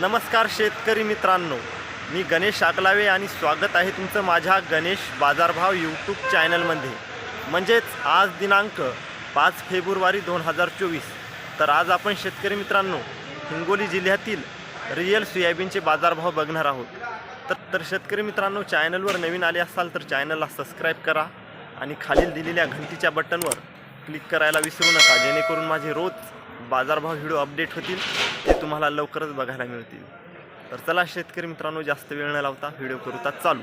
नमस्कार शेतकरी मित्रांनो. मी गणेश आकलावे आणि स्वागत आहे तुमचं माझ्या गणेश बाजारभाव यूट्यूब चॅनलमध्ये. म्हणजेच आज दिनांक पाच फेब्रुवारी दोन हजार चोवीस. तर आज आपण शेतकरी मित्रांनो हिंगोली जिल्ह्यातील रियल सोयाबीनचे बाजारभाव बघणार आहोत. तर तर शेतकरी मित्रांनो चॅनलवर नवीन आले असाल तर चॅनलला सबस्क्राईब करा आणि खालील दिलेल्या घंटीच्या बटनवर क्लिक करायला विसरू नका जेणेकरून माझे रोज बाजारभाव व्हिडिओ अपडेट होतील. ते तुम्हाला लवकरच बघायला मिळतील. तर चला शेतकरी मित्रांनो जास्त वेळ न लावता व्हिडिओ करूता चालू.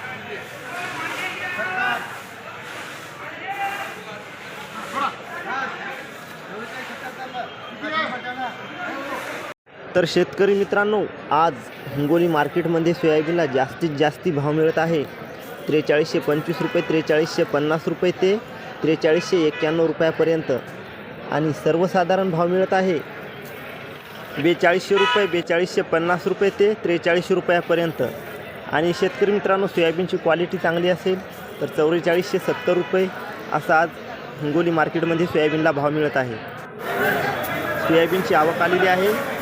तर शेतकरी मित्रांनो आज हिंगोली मार्केटमध्ये सोयाबीनला जास्तीत जास्ती भाव मिळत आहे. त्रेचाळीसशे पंचवीस रुपये त्रेचाळीसशे पन्नास रुपये ते त्रेचाळीसशे एक्क्याण्णव रुपयापर्यंत. आणि सर्वसाधारण भाव मिळत आहे. बेचाळीसशे रुपये बेचाळीसशे पन्नास रुपये ते त्रेचाळीसशे रुपयापर्यंत. आणि शेतकरी मित्रांनो सोयाबीनची क्वालिटी चांगली असेल तर चौवेचाळीसशे सत्तर रुपये असा आज हिंगोली मार्केटमध्ये सोयाबीनला भाव मिळत आहे. सोयाबीनची आवक आलेली आहे.